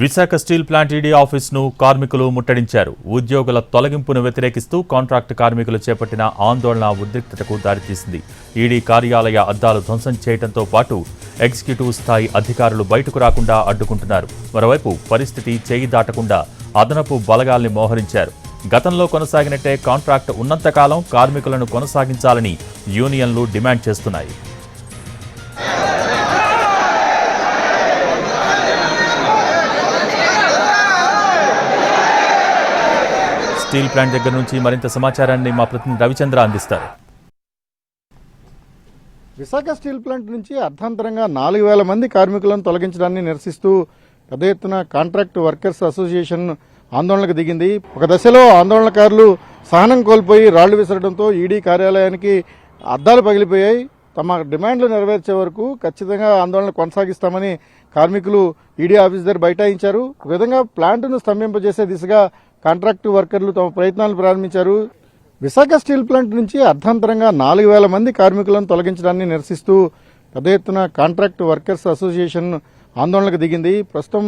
Visakha steel plant ED ఆఫీస్ను కార్మికులు ముట్టడించారు. ఉద్యోగుల తొలగింపును వ్యతిరేకిస్తూ కాంట్రాక్ట్ కార్మికులు చేపట్టిన ఆందోళన ఉద్రిక్తతకు దారితీసింది. ఈడీ కార్యాలయ అద్దాలు ధ్వంసం చేయడంతో పాటు ఎగ్జిక్యూటివ్ స్థాయి అధికారులు బయటకు రాకుండా అడ్డుకుంటున్నారు. మరోవైపు పరిస్థితి చేయి దాటకుండా అదనపు బలగాల్ని మోహరించారు. గతంలో కొనసాగినట్టే కాంట్రాక్ట్ ఉన్నంతకాలం కార్మికులను కొనసాగించాలని యూనియన్లు డిమాండ్ చేస్తున్నాయి. స్టీల్ ప్లాంట్ దగ్గర నుంచి మరింత సమాచారాన్ని మా ప్రతినిధి రవిచంద్ర అందిస్తారు. విశాఖ స్టీల్ ప్లాంట్ నుంచి అర్థాంతరంగా నాలుగు వేల మంది కార్మికులను తొలగించడాన్ని నిరసిస్తూ పెద్ద ఎత్తున కాంట్రాక్ట్ వర్కర్స్ అసోసియేషన్ ఆందోళనకు దిగింది. ఒక దశలో ఆందోళనకారులు సహనం కోల్పోయి రాళ్ళు విసరడంతో ఈడీ కార్యాలయానికి అద్దాలు పగిలిపోయాయి. తమ డిమాండ్లు నెరవేర్చే వరకు ఖచ్చితంగా ఆందోళన కొనసాగిస్తామని కార్మికులు ఈడీ ఆఫీస్ దగ్గర బైఠాయించారు. ఒక విధంగా ప్లాంట్ను స్తంభింపజేసే దిశగా కాంట్రాక్టు వర్కర్లు తమ ప్రయత్నాలు ప్రారంభించారు. విశాఖ స్టీల్ ప్లాంట్ నుంచి అర్థాంతరంగా నాలుగు వేల మంది కార్మికులను తొలగించడాన్ని నిరసిస్తూ పెద్ద ఎత్తున కాంట్రాక్ట్ వర్కర్స్ అసోసియేషన్ ఆందోళనకు దిగింది. ప్రస్తుతం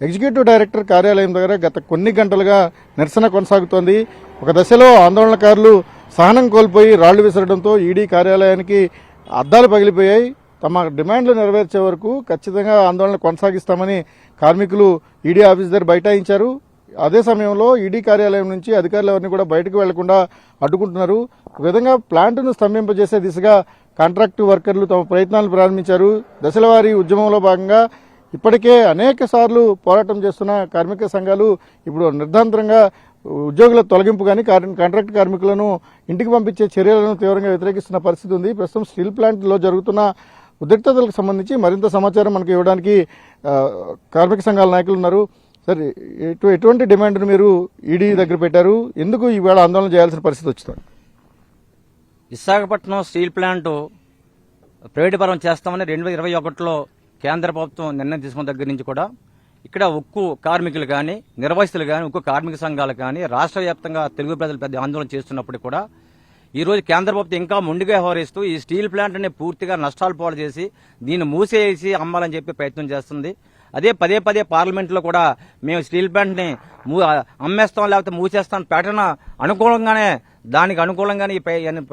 ఎగ్జిక్యూటివ్ డైరెక్టర్ కార్యాలయం దగ్గర గత కొన్ని గంటలుగా నిరసన కొనసాగుతోంది. ఒక దశలో ఆందోళనకారులు సహనం కోల్పోయి రాళ్ళు విసరడంతో ఈడీ కార్యాలయానికి అద్దాలు పగిలిపోయాయి. తమ డిమాండ్లు నెరవేర్చే వరకు ఖచ్చితంగా ఆందోళన కొనసాగిస్తామని కార్మికులు ఈడీ ఆఫీస్ దగ్గర బైఠాయించారు. అదే సమయంలో ఈడీ కార్యాలయం నుంచి అధికారులు ఎవరిని కూడా బయటకు వెళ్ళకుండా అడ్డుకుంటున్నారు. ఒక విధంగా ప్లాంట్ను స్తంభింపజేసే దిశగా కాంట్రాక్టు వర్కర్లు తమ ప్రయత్నాలు ప్రారంభించారు. దశలవారీ ఉద్యమంలో భాగంగా ఇప్పటికే అనేక సార్లు పోరాటం చేస్తున్న కార్మిక సంఘాలు ఇప్పుడు నిర్ధాంతరంగా ఉద్యోగుల తొలగింపు కానీ కాంట్రాక్ట్ కార్మికులను ఇంటికి పంపించే చర్యలను తీవ్రంగా వ్యతిరేకిస్తున్న పరిస్థితి ఉంది. ప్రస్తుతం స్టీల్ ప్లాంట్లో జరుగుతున్న ఉద్రిక్తతలకు సంబంధించి మరింత సమాచారం మనకు ఇవ్వడానికి కార్మిక సంఘాల నాయకులు ఉన్నారు. సార్ ఎటు ఎటువంటి డిమాండ్ను మీరు ఈడీ దగ్గర పెట్టారు? ఎందుకు ఈవేళ ఆందోళన చేయాల్సిన పరిస్థితి వచ్చింది? విశాఖపట్నం స్టీల్ ప్లాంట్ ప్రైవేటీకరణ చేస్తామని రెండు వేల ఇరవై ఒకటిలో కేంద్ర ప్రభుత్వం నిర్ణయం తీసుకున్న దగ్గర నుంచి కూడా ఇక్కడ ఉక్కు కార్మికులు కానీ నిర్వహిస్తులు కానీ ఉక్కు కార్మిక సంఘాలు కానీ రాష్ట్ర వ్యాప్తంగా తెలుగు ప్రజలు పెద్ద ఆందోళన చేస్తున్నప్పుడు కూడా ఈ రోజు కేంద్ర ప్రభుత్వం ఇంకా మొండిగా వ్యవహరిస్తూ ఈ స్టీల్ ప్లాంట్ని పూర్తిగా నష్టాలు పాలు చేసి దీన్ని మూసేసి అమ్మాలని చెప్పి ప్రయత్నం చేస్తుంది. అదే పదే పదే పార్లమెంట్లో కూడా మేము స్టీల్ ప్లాంట్ని మూ అమ్మేస్తాం లేకపోతే మూసేస్తాం ప్రకటన అనుకూలంగానే దానికి అనుకూలంగానే ఈ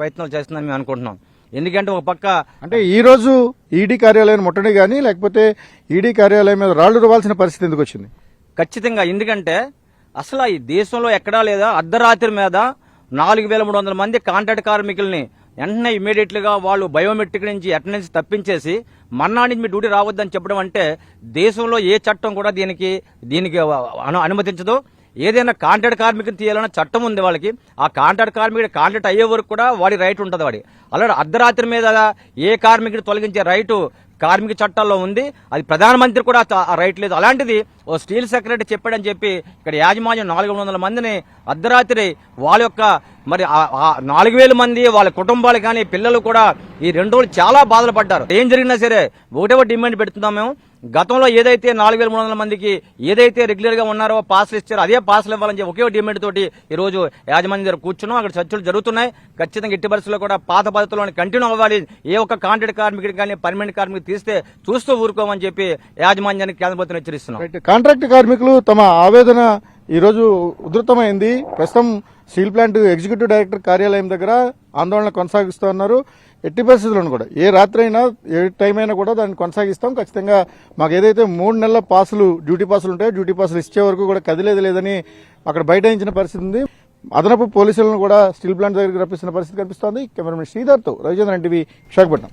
ప్రయత్నాలు చేస్తుందని మేము అనుకుంటున్నాం. ఎందుకంటే ఒక పక్క అంటే ఈ రోజు ఈడీ కార్యాలయం ముట్టడి కానీ లేకపోతే ఈడీ కార్యాలయం మీద రాళ్ళు రువాల్సిన పరిస్థితి ఎందుకు వచ్చింది? ఖచ్చితంగా. ఎందుకంటే అసలు ఈ దేశంలో ఎక్కడా లేదా అర్ధరాత్రి మీద నాలుగు వేల మూడు వందల మంది కాంట్రాక్ట్ కార్మికుల్ని వెంటనే ఇమీడియట్గా వాళ్ళు బయోమెట్రిక్ నుంచి అటెండెన్స్ తప్పించేసి మన్నా నుంచి మీ డ్యూటీ రావద్దని చెప్పడం అంటే దేశంలో ఏ చట్టం కూడా దీనికి దీనికి అను అనుమతించదు. ఏదైనా కాంట్రాక్ట్ కార్మికుని తీయాలన్న చట్టం ఉంది వాళ్ళకి. ఆ కాంట్రాక్ట్ కార్మికుడు కాంట్రాక్ట్ అయ్యే వరకు కూడా వాడి రైట్ ఉంటుంది వాడి అలాగే అర్ధరాత్రి మీద ఏ కార్మికుడు తొలగించే రైటు కార్మిక చట్టాల్లో ఉంది. అది ప్రధానమంత్రి కూడా రైట్ లేదు. అలాంటిది ఓ స్టీల్ సెక్రటరీ చెప్పాడని చెప్పి ఇక్కడ యాజమాన్యం నాలుగు వందల మందిని అర్ధరాత్రి వాళ్ళ యొక్క మరి నాలుగు వేల మంది వాళ్ళ కుటుంబాలు కానీ పిల్లలు కూడా ఈ రెండు రోజులు చాలా బాధలు పడ్డారు. ఏం జరిగినా సరే ఒకటే ఒకటి డిమాండ్ పెడుతున్నాం మేము. గతంలో ఏదైతే నాలుగు వేల మూడు వందల మందికి ఏదైతే రెగ్యులర్గా ఉన్నారో పాస్లు ఇచ్చారో అదే పాస్లు ఇవ్వాలని చెప్పి ఒకే ఒక డిమాండ్ తోటి ఈ రోజు యాజమాన్యం దగ్గర కూర్చున్నాం. అక్కడ చర్చలు జరుగుతున్నాయి. ఖచ్చితంగా ఇట్టి పరిస్థితుల్లో కూడా పాత పద్ధతిలో కంటిన్యూ అవ్వాలి. ఏ ఒక్క కాంట్రాక్ట్ కార్మికుడికి కానీ పర్మనెంట్ కార్మికులు తీస్తే చూస్తూ ఊరుకోమని చెప్పి యాజమాన్యానికి కేంద్ర ప్రభుత్వం హెచ్చరిస్తున్నాం. కాంట్రాక్ట్ కార్మికులు తమ ఆవేదన ఈరోజు ఉధృతమైంది. ప్రస్తుతం స్టీల్ ప్లాంట్ ఎగ్జిక్యూటివ్ డైరెక్టర్ కార్యాలయం దగ్గర ఆందోళన కొనసాగిస్తూ ఉన్నారు. ఎట్టి పరిస్థితులను కూడా. ఏ రాత్రి అయినా ఏ టైం అయినా కూడా దాన్ని కొనసాగిస్తాం. ఖచ్చితంగా మాకు ఏదైతే మూడు నెలల పాసులు డ్యూటీ పాసులు ఉంటాయో డ్యూటీ పాసులు ఇచ్చే వరకు కూడా కదిలేదు లేదని అక్కడ బైఠాయించిన పరిస్థితి ఉంది. అదనపు పోలీసులను కూడా స్టీల్ ప్లాంట్ దగ్గరికి రప్పిస్తున్న పరిస్థితి కనిపిస్తోంది. కెమెరామెన్ శ్రీధర్తో రవిచంద్రన్ టీవీ విశాఖపట్నం.